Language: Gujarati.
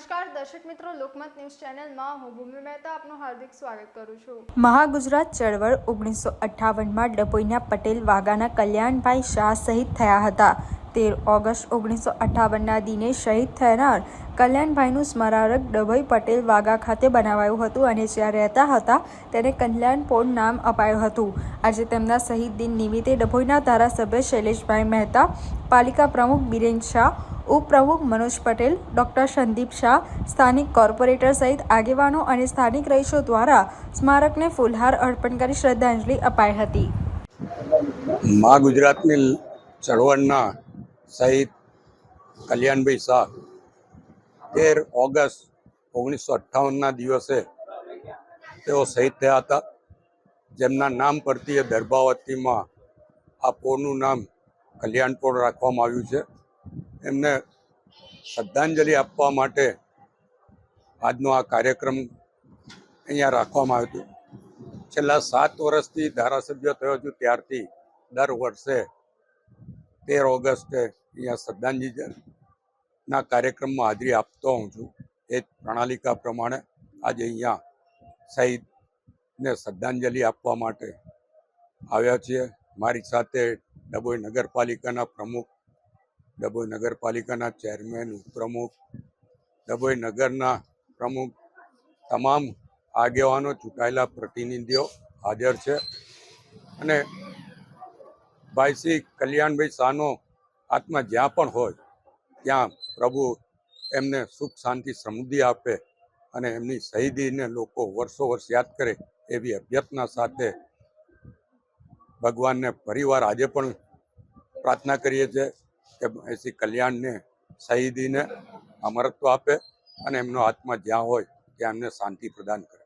નમસ્કાર, દર્શક મિત્રો, લોકમત ન્યૂઝ ચેનલમાં હું ભૂમિ મહેતા આપનું હાર્દિક સ્વાગત કરું છું. મહાગુજરાત ચળવળ ઓગણીસો અઠ્ઠાવનમાં ડભોઈના પટેલ વાઘાના કલ્યાણભાઈ શાહ શહીદ થયા હતા. તેર ઓગસ્ટ ઓગણીસો અઠ્ઠાવનના દિને શહીદ થનાર કલ્યાણભાઈનું સ્મારક ડભોઈ પટેલ વાઘા ખાતે બનાવાયું હતું અને જ્યાં રહેતા હતા તેને કલ્યાણપોળ નામ અપાયું હતું. આજે તેમના શહીદ દિન નિમિત્તે ડભોઈના ધારાસભ્ય શૈલેષભાઈ મહેતા, પાલિકા પ્રમુખ બિરેન શાહ ઉપપ્રમુખ મનોજ પટેલ, ડોક્ટર સંદીપ શાહ, સ્થાનિક કોર્પોરેટર સહિત આગેવાનો અને સ્થાનિક રહીશો દ્વારા સ્મારકને ફૂલહાર અર્પણ કરી શ્રદ્ધાંજલિ અપાઈ હતી. મા ગુજરાતની ચળવળના શહીદ કલ્યાણભાઈ શાહ તેર ઓગસ્ટ ઓગણીસો અઠ્ઠાવનના દિવસે તેઓ શહીદ થયા હતા. જેમના નામ પરથી એ દર્ભાવતીમાં આ પોળનું નામ કલ્યાણપોળ રાખવામાં આવ્યું છે. એમને શ્રદ્ધાંજલિ આપવા માટે આજનો આ કાર્યક્રમ અહીંયા રાખવામાં આવ્યો હતો. છેલ્લા સાત વર્ષથી ધારાસભ્ય થયો છું. ત્યારથી દર વર્ષે તેર ઓગસ્ટે અહીંયા શ્રદ્ધાંજલિના કાર્યક્રમમાં હાજરી આપતો હોઉં છું. એ પ્રણાલિકા પ્રમાણે આજે અહીંયા શહીદને શ્રદ્ધાંજલિ આપવા માટે આવ્યા છીએ. મારી સાથે ડભોઈ નગરપાલિકાના પ્રમુખ ડભોઈ નગરપાલિકાના ચેરમેન ઉપપ્રમુખ ડભોઈ નગરના પ્રમુખ, તમામ આગેવાનો, ચૂંટાયેલા પ્રતિનિધિઓ હાજર છે. અને ભાઈ શ્રી કલ્યાણભાઈ શાહનો આત્મા જ્યાં પણ હોય, ત્યાં પ્રભુ એમને સુખ, શાંતિ, સમૃદ્ધિ આપે અને એમની શહીદીને લોકો વર્ષો વર્ષ યાદ કરે એવી અભ્યર્થના સાથે ભગવાનને ફરીવાર આજે પણ પ્રાર્થના કરીએ છીએ. કે શ્રી કલ્યાણને શહીદીને અમરત્વ આપે અને એમનો આત્મા જ્યાં હોય ત્યાં એમને શાંતિ પ્રદાન કરે.